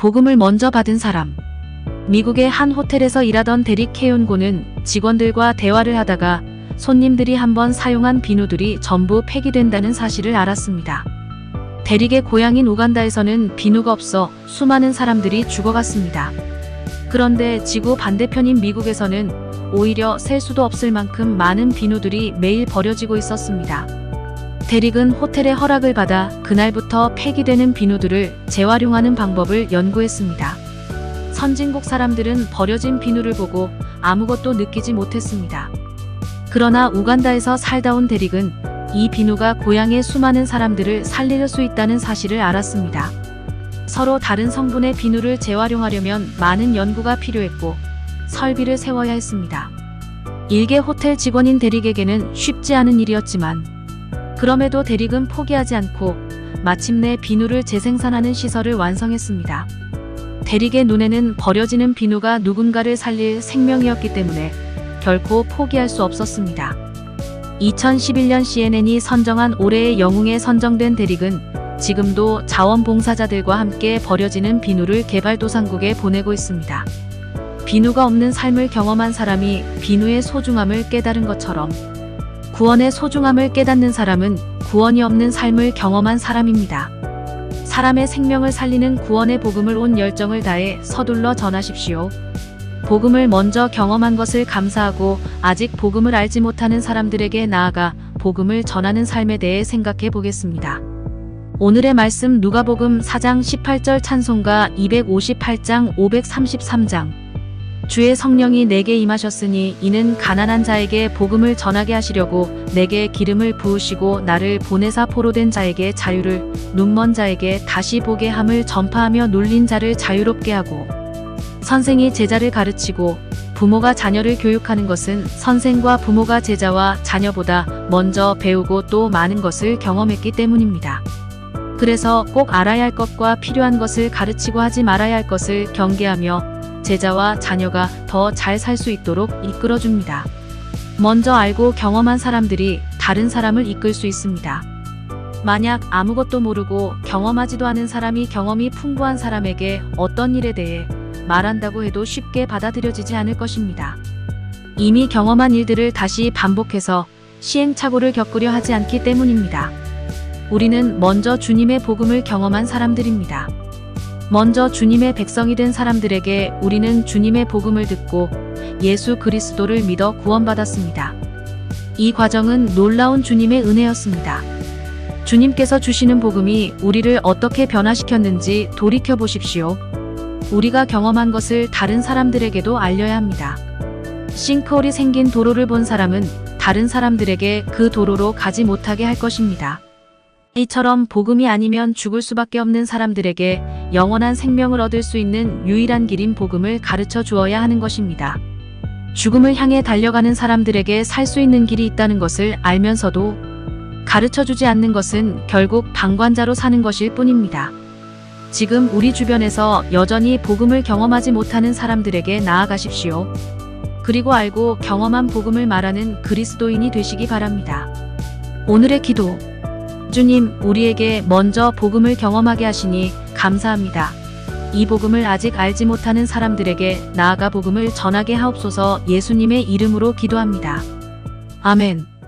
복음을 먼저 받은 사람. 미국의 한 호텔에서 일하던 데릭 케윤고는 직원들과 대화를 하다가 손님들이 한번 사용한 비누들이 전부 폐기된다는 사실을 알았습니다. 데릭의 고향인 우간다에서는 비누가 없어 수많은 사람들이 죽어갔습니다. 그런데 지구 반대편인 미국에서는 오히려 셀 수도 없을 만큼 많은 비누들이 매일 버려지고 있었습니다. 데릭은 호텔의 허락을 받아 그날부터 폐기되는 비누들을 재활용하는 방법을 연구했습니다. 선진국 사람들은 버려진 비누를 보고 아무것도 느끼지 못했습니다. 그러나 우간다에서 살다 온 데릭은 이 비누가 고향의 수많은 사람들을 살릴 수 있다는 사실을 알았습니다. 서로 다른 성분의 비누를 재활용하려면 많은 연구가 필요했고 설비를 세워야 했습니다. 일개 호텔 직원인 데릭에게는 쉽지 않은 일이었지만 그럼에도 데릭은 포기하지 않고 마침내 비누를 재생산하는 시설을 완성했습니다. 데릭의 눈에는 버려지는 비누가 누군가를 살릴 생명이었기 때문에 결코 포기할 수 없었습니다. 2011년 CNN이 선정한 올해의 영웅에 선정된 데릭은 지금도 자원봉사자들과 함께 버려지는 비누를 개발도상국에 보내고 있습니다. 비누가 없는 삶을 경험한 사람이 비누의 소중함을 깨달은 것처럼 구원의 소중함을 깨닫는 사람은 구원이 없는 삶을 경험한 사람입니다. 사람의 생명을 살리는 구원의 복음을 온 열정을 다해 서둘러 전하십시오. 복음을 먼저 경험한 것을 감사하고 아직 복음을 알지 못하는 사람들에게 나아가 복음을 전하는 삶에 대해 생각해 보겠습니다. 오늘의 말씀 누가복음 4장 18절 찬송가 258장 533장 주의 성령이 내게 임하셨으니 이는 가난한 자에게 복음을 전하게 하시려고 내게 기름을 부으시고 나를 보내사 포로된 자에게 자유를 눈먼 자에게 다시 보게 함을 전파하며 눌린 자를 자유롭게 하고 선생이 제자를 가르치고 부모가 자녀를 교육하는 것은 선생과 부모가 제자와 자녀보다 먼저 배우고 또 많은 것을 경험했기 때문입니다. 그래서 꼭 알아야 할 것과 필요한 것을 가르치고 하지 말아야 할 것을 경계하며 제자와 자녀가 더 잘 살 수 있도록 이끌어줍니다. 먼저 알고 경험한 사람들이 다른 사람을 이끌 수 있습니다. 만약 아무것도 모르고 경험하지도 않은 사람이 경험이 풍부한 사람에게 어떤 일에 대해 말한다고 해도 쉽게 받아들여지지 않을 것입니다. 이미 경험한 일들을 다시 반복해서 시행착오를 겪으려 하지 않기 때문입니다. 우리는 먼저 주님의 복음을 경험한 사람들입니다. 먼저 주님의 백성이 된 사람들에게 우리는 주님의 복음을 듣고 예수 그리스도를 믿어 구원받았습니다. 이 과정은 놀라운 주님의 은혜였습니다. 주님께서 주시는 복음이 우리를 어떻게 변화시켰는지 돌이켜 보십시오. 우리가 경험한 것을 다른 사람들에게도 알려야 합니다. 싱크홀이 생긴 도로를 본 사람은 다른 사람들에게 그 도로로 가지 못하게 할 것입니다. 이처럼 복음이 아니면 죽을 수밖에 없는 사람들에게 영원한 생명을 얻을 수 있는 유일한 길인 복음을 가르쳐 주어야 하는 것입니다. 죽음을 향해 달려가는 사람들에게 살 수 있는 길이 있다는 것을 알면서도 가르쳐 주지 않는 것은 결국 방관자로 사는 것일 뿐입니다. 지금 우리 주변에서 여전히 복음을 경험하지 못하는 사람들에게 나아가십시오. 그리고 알고 경험한 복음을 말하는 그리스도인이 되시기 바랍니다. 오늘의 기도. 주님, 우리에게 먼저 복음을 경험하게 하시니 감사합니다. 이 복음을 아직 알지 못하는 사람들에게 나아가 복음을 전하게 하옵소서 예수님의 이름으로 기도합니다. 아멘.